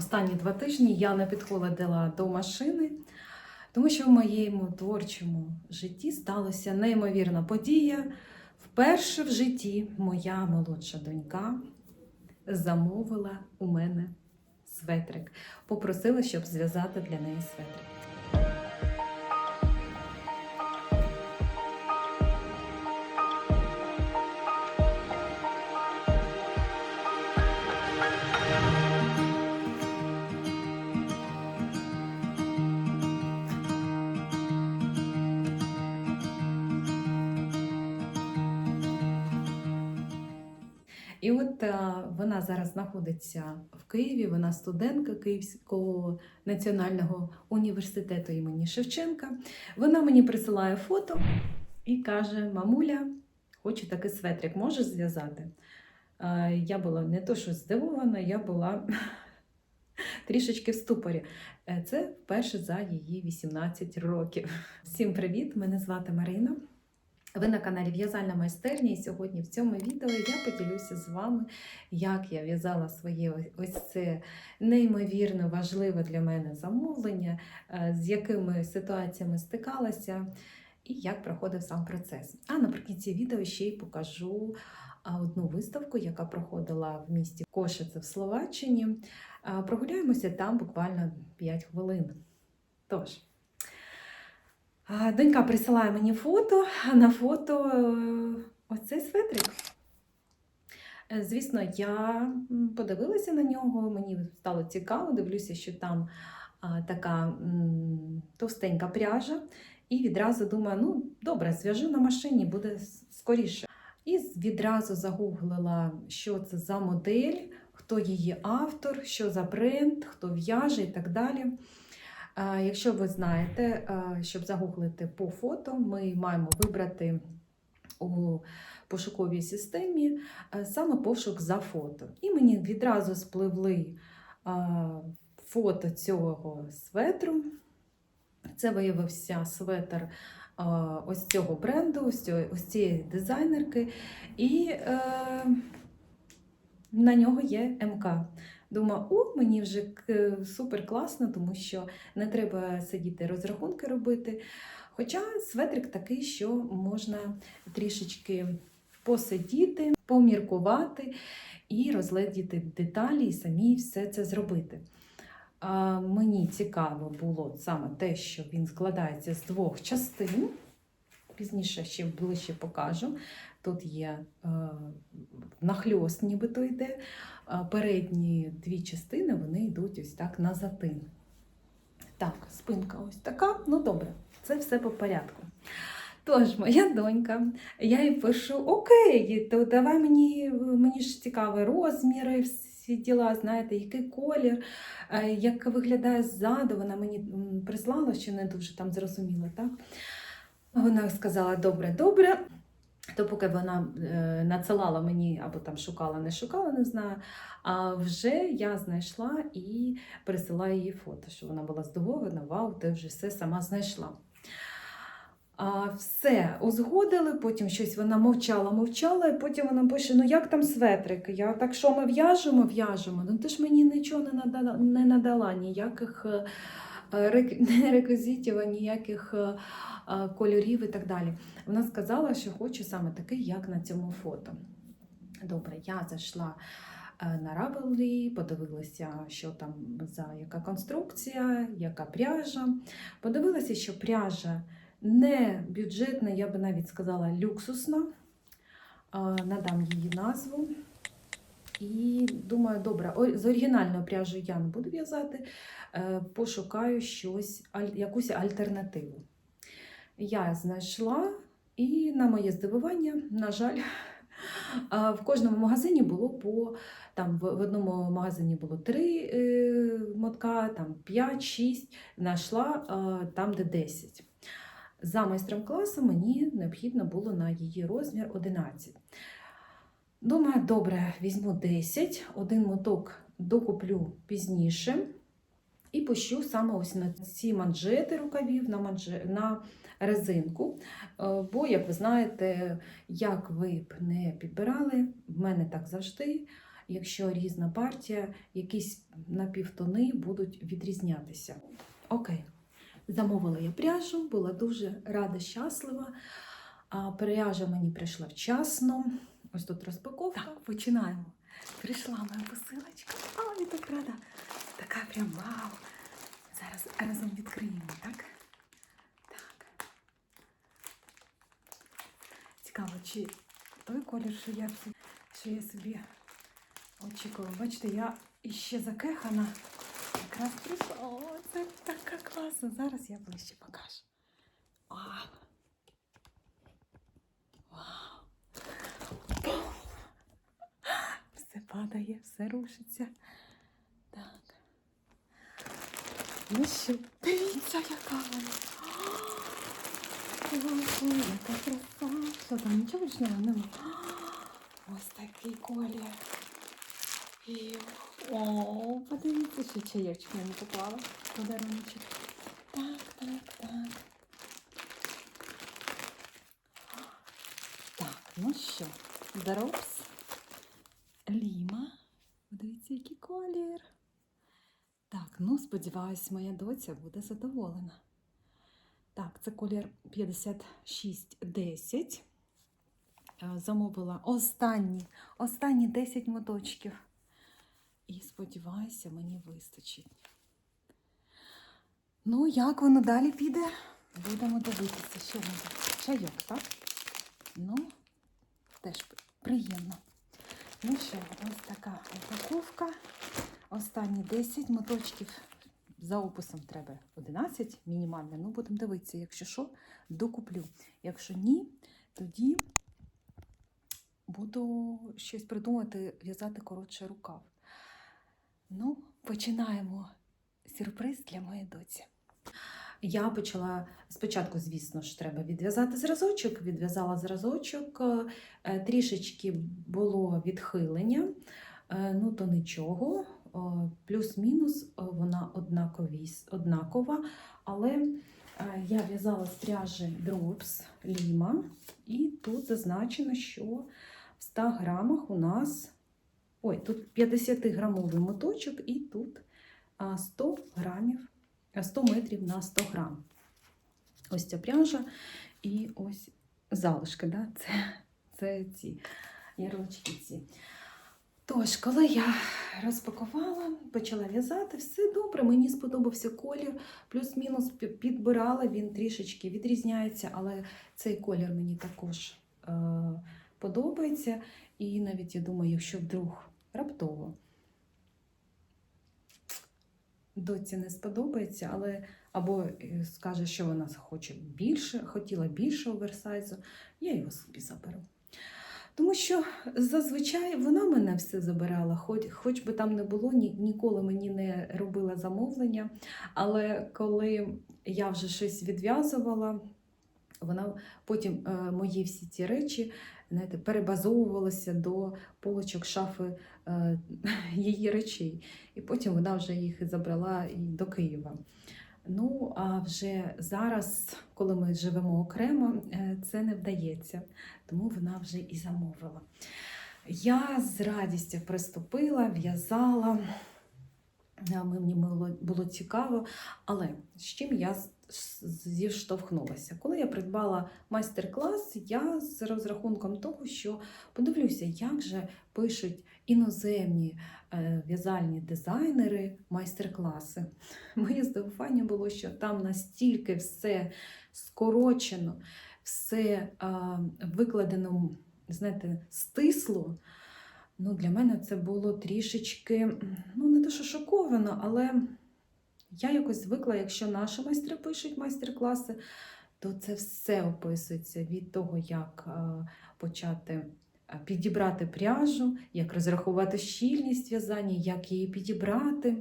Останні два тижні я не підходила до машини, тому що в моєму творчому житті сталася неймовірна подія. Вперше в житті моя молодша донька замовила у мене светрик. Попросила, щоб зв'язати для неї светрик. І от е, вона зараз знаходиться в Києві. Вона студентка Київського національного університету імені Шевченка. Вона мені присилає фото і каже: Мамуля, хочу такий светрик, можеш зв'язати? Е, Я була не то, що здивована, я була трішечки в ступорі. Е, Це вперше за її 18 років. Всім привіт! Мене звати Марина. Ви на каналі В'язальна майстерня, і сьогодні в цьому відео я поділюся з вами, як я в'язала своє ось- це неймовірно важливе для мене замовлення, е, з якими ситуаціями стикалася, і як проходив сам процес. А наприкінці відео ще й покажу одну виставку, яка проходила в місті Кошице в Словаччині. Прогуляємося там буквально 5 хвилин. Тож. Донька присилає мені фото, а на фото е, оцей светрик. Е, Звісно, я подивилася на нього, мені стало цікаво, дивлюся, що там така товстенька пряжа, і відразу думаю, ну добре, зв'яжу на машині, буде скоріше. І відразу загуглила, що це за модель, хто її автор, що за бренд, хто в'яже і так далі. Якщо ви знаєте, щоб загуглити по фото, ми маємо вибрати у пошуковій системі саме пошук за фото. І мені відразу спливли фото цього светру. Це виявився светр ось цього бренду, ось цієї дизайнерки. І е, на нього є МК. Думаю, о, мені вже супер класно, тому що не треба сидіти розрахунки робити. Хоча светрик такий, що можна трішечки посидіти, поміркувати і розгледіти деталі, і самі все це зробити. Мені цікаво було саме те, що він складається з двох частин. Пізніше ще ближче покажу. Тут є е, нахльост, нібито йде. А передні дві частини вони йдуть ось так на затин. Так, спинка ось така. Ну добре, це все по порядку. Тож, моя донька, я їй пишу: Окей, то давай мені, мені ж цікаві розміри, всі діла, знаєте, який колір, е, як виглядає ззаду. Вона мені прислала, що не дуже там зрозуміла, так? Вона сказала: добре, добре. То поки вона е, надсилала мені або там шукала, не шукала, не знаю. А вже я знайшла і присилаю їй фото, що вона була здивована, вау, ти вже все сама знайшла. А, все, узгодили, потім щось вона мовчала, мовчала, і потім вона пише: ну як там светрик? Я так що ми в'яжемо, в'яжемо. Ну ти ж мені нічого не надала, не надала ніяких е, реквізитів, ніяких е, е, кольорів і так далі. Вона сказала, що хоче саме такий, як на цьому фото. Добре, я зайшла е, на Ravelry, подивилася, що там за яка конструкція, яка пряжа. Подивилася, що пряжа не бюджетна, я би навіть сказала люксусна. Е, Надам її назву. І думаю, добре, з оригінальною пряжею я не буду в'язати, е, пошукаю щось, якусь альтернативу. Я знайшла, і на моє здивування, на жаль, в кожному магазині було по там в одному магазині було три е, мотка, там 5-6, знайшла там, де 10. За майстром класу мені необхідно було на її розмір 11. Думаю, добре, візьму 10, один моток докуплю пізніше і пущу саме ось на ці манжети рукавів, на, манже, на резинку. Е, Бо, як ви знаєте, як ви б не підбирали, в мене так завжди. якщо різна партія, якісь напівтони будуть відрізнятися. Окей, замовила я пряжу, була дуже рада, щаслива. Пряжа мені прийшла вчасно. Ось тут розпаковка. Так, починаємо. Прийшла моя посилочка. А, я так рада. Така прям вау. Зараз разом відкриємо, так? Так. Цікаво, чи той колір, що я, що я собі очікувала. Бачите, я іще закехана. Якраз прийшла. О, це така класна. Зараз я ближче покажу. Вау. Все падає, все рушиться. Так. Ну що, дивіться, яка вона. Яка краса. Що там, нічого вишнього нема? Ось такий колір. І, О, подивіться, що чаєчку мені поклала. Подаруночок. Так, так, так. Так, ну що, Дропс, Ліма. Подивіться, який колір. Так, ну сподіваюсь, моя доця буде задоволена. Так, це колір 5610. Е, Замовила останні, останні 10 моточків. І сподіваюся, мені вистачить. Ну, як воно далі піде? Будемо дивитися, що воно. Чайок, так? Ну, теж приємно. Ну що, ось така упаковка. Останні 10 моточків. За описом треба 11 мінімально. Ну, будемо дивитися, якщо що, докуплю. Якщо ні, тоді буду щось придумати, в'язати коротше рукав. Ну, починаємо сюрприз для моєї доці. Я почала спочатку, звісно ж, треба відв'язати зразочок. Відв'язала зразочок, е, трішечки було відхилення, е, ну то нічого. Плюс-мінус вона однакова, але е, я в'язала з Drops Lima, і тут зазначено, що в 100 грамах у нас ой, тут 50-грамовий моточок, і тут 100 грамів, 100 метрів на 100 грам. Ось ця пряжа і ось залишки, да? це, це ці ярлички ці. Тож, коли я розпакувала, почала в'язати, все добре, мені сподобався колір, плюс-мінус підбирала, він трішечки відрізняється, але цей колір мені також е, подобається. І навіть я думаю, якщо вдруг раптово доці не сподобається, але або е, скаже, що вона хоче більше, хотіла більше оверсайзу, я його собі заберу. Тому що зазвичай вона мене все забирала, хоч, хоч би там не було, ні, ніколи мені не робила замовлення. Але коли я вже щось відв'язувала, вона потім е, мої всі ці речі знаєте, перебазовувалися до полочок шафи е, її речей. І потім вона вже їх забрала і до Києва. Ну, а вже зараз, коли ми живемо окремо, е, це не вдається, тому вона вже і замовила. Я з радістю приступила, в'язала. Мені було, цікаво, але з чим я зіштовхнулася? Коли я придбала майстер-клас, я з розрахунком того, що подивлюся, як же пишуть іноземні е, в'язальні дизайнери майстер-класи. Моє здивування було, що там настільки все скорочено, все викладено, знаєте, стисло. Ну, для мене це було трішечки, ну, не те, що шоковано, але я якось звикла, якщо наші майстри пишуть майстер-класи, то це все описується від того, як почати підібрати пряжу, як розрахувати щільність в'язання, як її підібрати.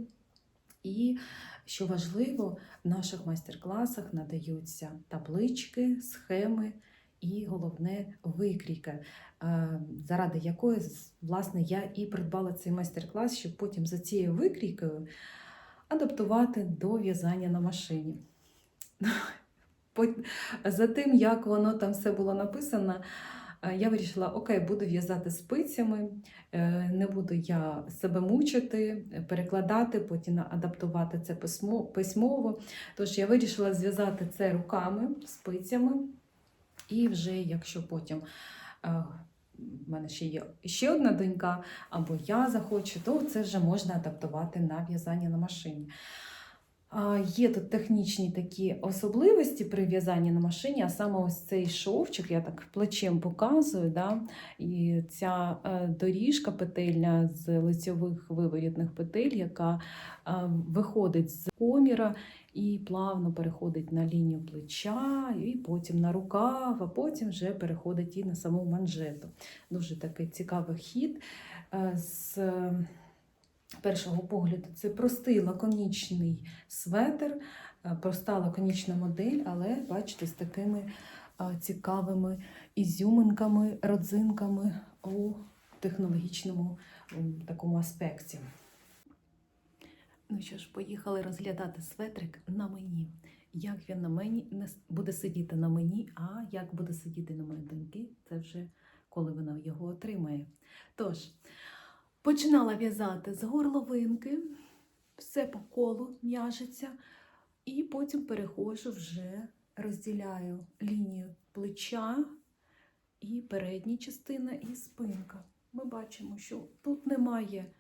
І що важливо, в наших майстер-класах надаються таблички, схеми і головне викрійка, е, заради якої власне я і придбала цей майстер-клас, щоб потім за цією викрійкою адаптувати до в'язання на машині. За тим, як воно там все було написано, е, я вирішила, окей, буду в'язати спицями, е, не буду я себе мучити, перекладати, потім адаптувати це письмо- письмово. Тож я вирішила зв'язати це руками, спицями, і вже якщо потім. В мене ще є ще одна донька, або я захочу, то це вже можна адаптувати на в'язання на машині. Є тут технічні такі особливості при в'язанні на машині, а саме ось цей шовчик, я так плечем показую, да? і ця е, доріжка петельня з лицьових виворітних петель, яка е, виходить з коміра і плавно переходить на лінію плеча, і потім на рукав, а потім вже переходить і на саму манжету. Дуже такий цікавий хід. Е, З першого погляду це простий лаконічний светр, е, проста лаконічна модель, але бачите, з такими е, цікавими ізюминками, родзинками у технологічному такому аспекті. Ну що ж, поїхали розглядати светрик на мені. Як він на мені не буде сидіти на мені, а як буде сидіти на моїй доньки, це вже коли вона його отримає. Тож, починала в'язати з горловинки, все по колу м'яжеться, і потім переходжу вже розділяю лінію плеча і передня частина, і спинка. Ми бачимо, що тут немає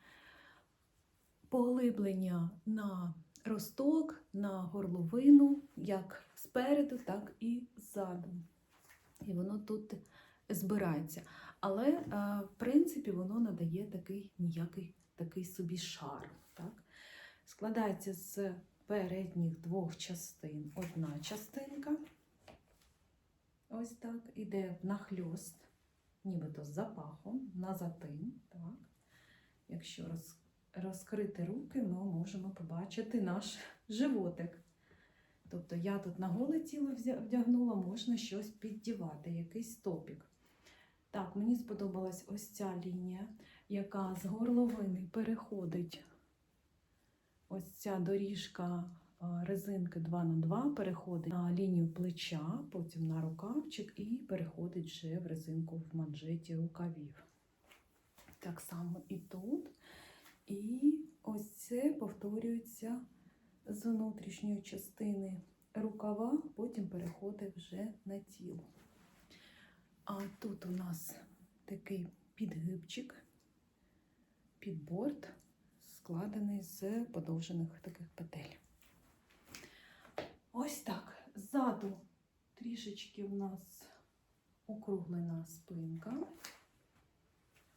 поглиблення на росток, на горловину, як спереду, так і ззаду. І воно тут збирається. Але, е, в принципі, воно надає такий ніякий такий собі шар. Так? Складається з передніх двох частин одна частинка. Ось так, іде нахльост, нібито з запахом, на затин. Так? Якщо роз, розкрити руки, ми можемо побачити наш животик. Тобто я тут на голе тіло вдягнула, можна щось піддівати, якийсь топік. Так, мені сподобалась ось ця лінія, яка з горловини переходить. Ось ця доріжка резинки 2 на 2 переходить на лінію плеча, потім на рукавчик і переходить вже в резинку в манжеті рукавів. Так само і тут. І ось це повторюється з внутрішньої частини рукава, потім переходить вже на тіло. А тут у нас такий підгибчик, підборд, складений з подовжених таких петель. Ось так. Ззаду трішечки у нас округлена спинка.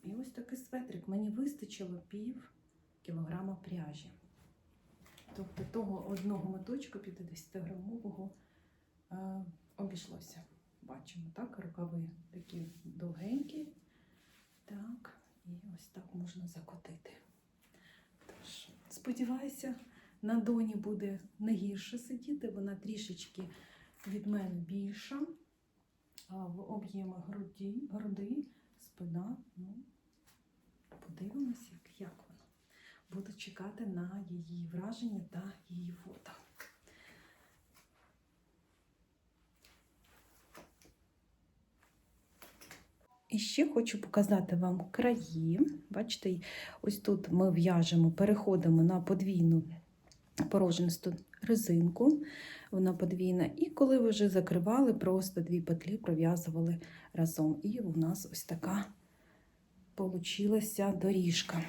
І ось такий светрик. Мені вистачило пів кілограма пряжі. Тобто того одного моточка 50-грамового е, обійшлося. Бачимо, так, рукави такі довгенькі. Так, і ось так можна закотити. Тож, сподіваюся, на доні буде не гірше сидіти, вона трішечки від мене більша. А в об'ємах груді, груди, спина. Ну, подивимося. Буду чекати на її враження та її фото. І ще хочу показати вам краї. Бачите, ось тут ми в'яжемо, переходимо на подвійну порожнисту резинку, вона подвійна. І коли ви вже закривали, просто дві петлі пров'язували разом. І у нас ось така получилася доріжка.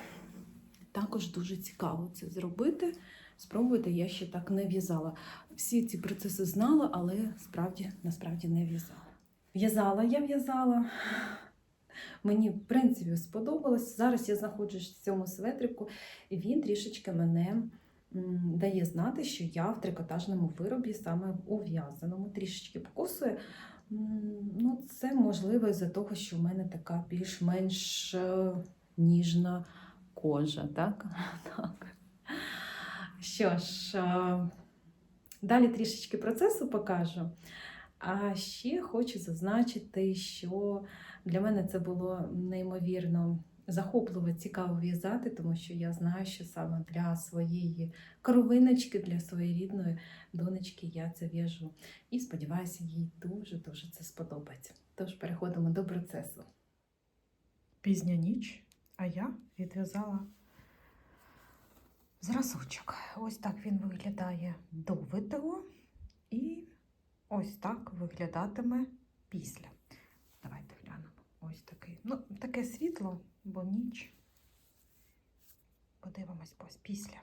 Також дуже цікаво це зробити. Спробуйте, я ще так не в'язала. Всі ці процеси знала, але справді насправді не в'язала. В'язала я в'язала. Мені, в принципі, сподобалось. Зараз я знаходжусь в цьому светрику, і він трішечки мене дає знати, що я в трикотажному виробі, саме у в'язаному, трішечки покусує. Ну, це можливо із-за того, що в мене така більш-менш е, ніжна кожа. Так? так. Що ж, е, далі трішечки процесу покажу. А ще хочу зазначити, що для мене це було неймовірно захопливо, цікаво в'язати, тому що я знаю, що саме для своєї кровиночки, для своєї рідної донечки я це в'яжу. І сподіваюся, їй дуже-дуже це сподобається. Тож переходимо до процесу. пізня ніч, а я відв'язала зразочок. Ось так він виглядає до ВТО, і ось так виглядатиме після. Давайте глянемо. Ось такий. Ну, таке світло, бо ніч. Подивимось ось після.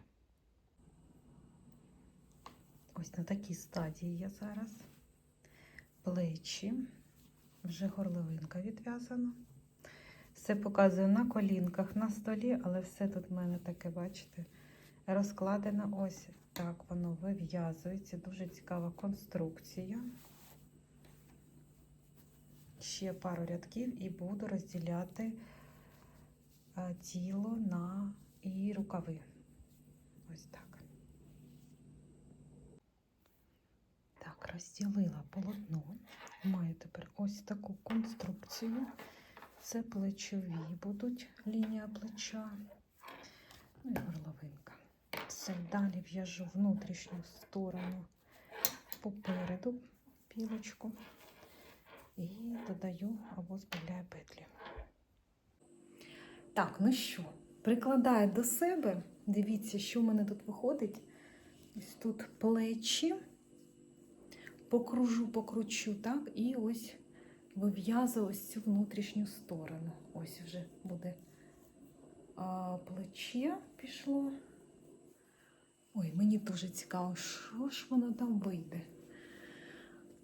Ось на такій стадії я зараз. Плечі, вже горловинка відв'язана. Все показую на колінках, на столі, але все тут в мене таке, бачите, розкладено. Ось так воно вив'язується. Дуже цікава конструкція. Ще пару рядків і буду розділяти е, тіло на і рукави. Ось так. Так, розділила полотно. Маю тепер ось таку конструкцію. Це плечові будуть лінія плеча. Ну і горловинка. Все, далі в'яжу внутрішню сторону попереду пілочку і додаю або збавляю петлі. Так, ну що, прикладаю до себе. Дивіться, що в мене тут виходить. Ось тут плечі. Покружу, покручу, так, і ось вив'язую ось цю внутрішню сторону. Ось вже буде а, плече пішло. Ой, мені дуже цікаво, що ж воно там вийде.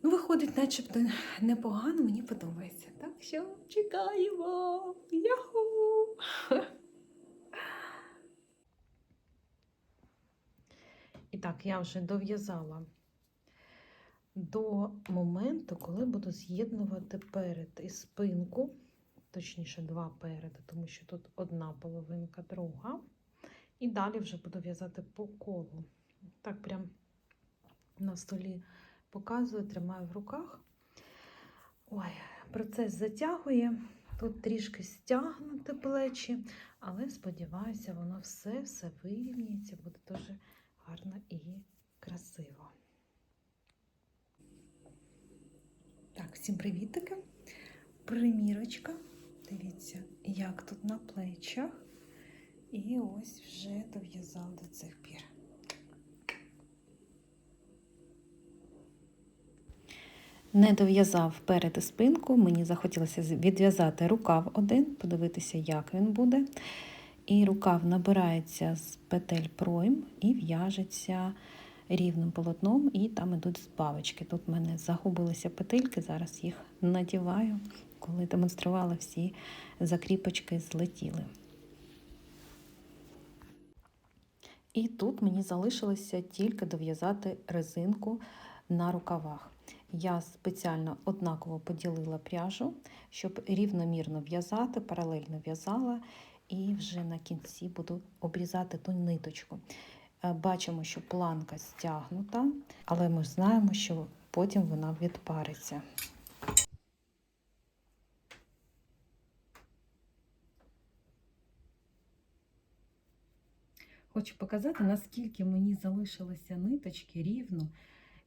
Ну, виходить, начебто непогано, мені подобається. Так що чекаємо. Яху! І так, я вже дов'язала до моменту, коли буду з'єднувати перед і спинку, точніше, два переди, тому що тут одна половинка, друга. І далі вже буду в'язати по колу. Так, прям на столі показую, тримаю в руках. Ой, процес затягує. Тут трішки стягнути плечі, але сподіваюся, воно все все вирівняється, буде дуже гарно і красиво. Так, всім привітики. Примірочка. Дивіться, як тут на плечах. І ось вже дов'язав до цих пір. Не дов'язав перед спинку, мені захотілося відв'язати рукав один, подивитися, як він буде. І рукав набирається з петель пройм і в'яжеться рівним полотном, і там ідуть збавочки. Тут в мене загубилися петельки, зараз їх надіваю. Коли демонструвала, всі закріпочки злетіли. І тут мені залишилося тільки дов'язати резинку на рукавах. Я спеціально однаково поділила пряжу, щоб рівномірно в'язати, паралельно в'язала, і вже на кінці буду обрізати ту ниточку. Е, Бачимо, що планка стягнута, але ми знаємо, що потім вона відпариться. Хочу показати, наскільки мені залишилося ниточки рівно.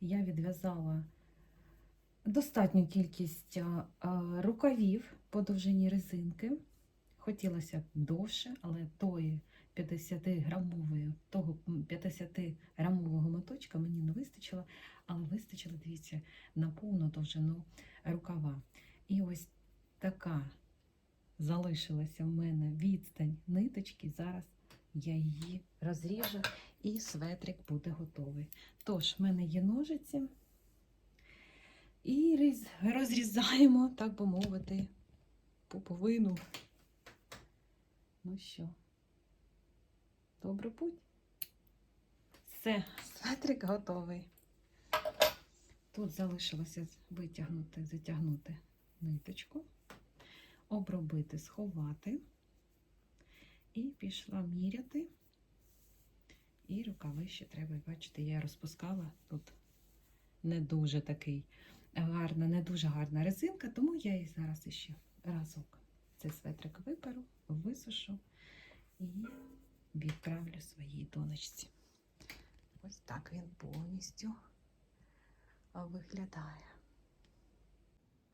Я відв'язала достатню кількість а, а, рукавів по довжині резинки. Хотілося б довше, але тої 50 грамової, того 50 грамового моточка мені не вистачило, але вистачило, дивіться, на повну довжину рукава. І ось така залишилася в мене відстань ниточки. Зараз я її розріжу і светрик буде готовий. Тож, в мене є ножиці. І розрізаємо, так би мовити, пуповину. Ну що, добре путь? Все, светрик готовий. Тут залишилося витягнути, затягнути ниточку, обробити, сховати. І пішла міряти. І рукави ще треба, бачите, я розпускала тут не дуже такий гарна, не дуже гарна резинка, тому я її зараз іще разок цей светрик виперу, висушу і відправлю своїй донечці. Ось так він повністю виглядає.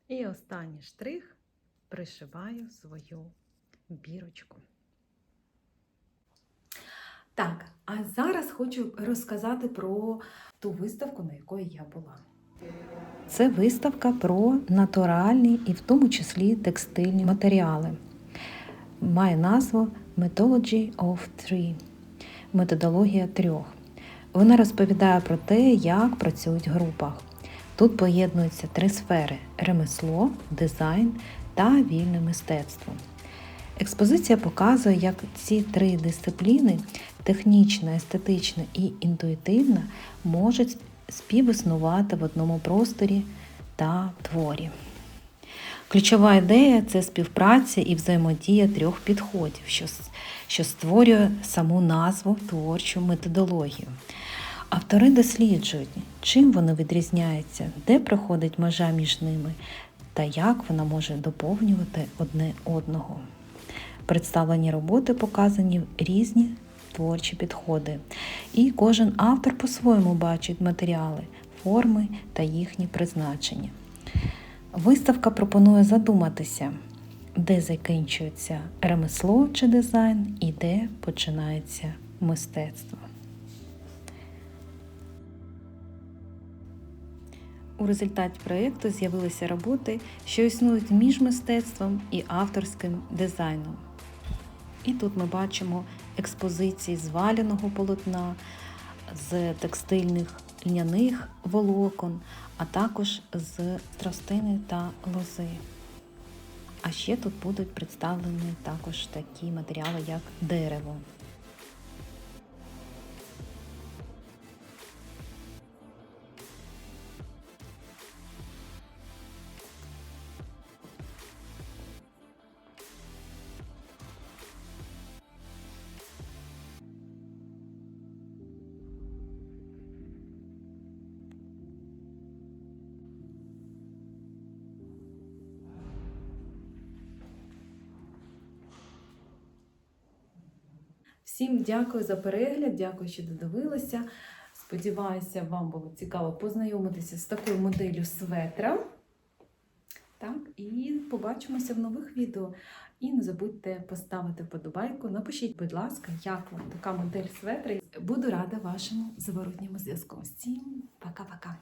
І останній штрих пришиваю свою бірочку. Так, а зараз хочу розказати про ту виставку, на якої я була. Це виставка про натуральні і в тому числі текстильні матеріали. Має назву Methodology of Three методологія трьох. Вона розповідає про те, як працюють в групах. Тут поєднуються три сфери: ремесло, дизайн та вільне мистецтво. Експозиція показує, як ці три дисципліни технічна, естетична і інтуїтивна можуть співіснувати в одному просторі та творі. Ключова ідея це співпраця і взаємодія трьох підходів, що, створює саму назву творчу методологію. Автори досліджують, чим вони відрізняються, де проходить межа між ними та як вона може доповнювати одне одного. Представлені роботи показані різні творчі підходи, і кожен автор по-своєму бачить матеріали, форми та їхні призначення. Виставка пропонує задуматися, де закінчується ремесло чи дизайн і де починається мистецтво. У результаті проєкту з'явилися роботи, що існують між мистецтвом і авторським дизайном. І тут ми бачимо експозиції з полотна, з текстильних льняних волокон, а також з тростини та лози. А ще тут будуть представлені також такі матеріали, як дерево. Всім дякую за перегляд, дякую, що додивилися. Сподіваюся, вам було цікаво познайомитися з такою моделлю светра. Так, і побачимося в нових відео. І не забудьте поставити вподобайку. Напишіть, будь ласка, як вам така модель светра. Буду рада вашому зворотньому зв'язку. Всім пока-пока!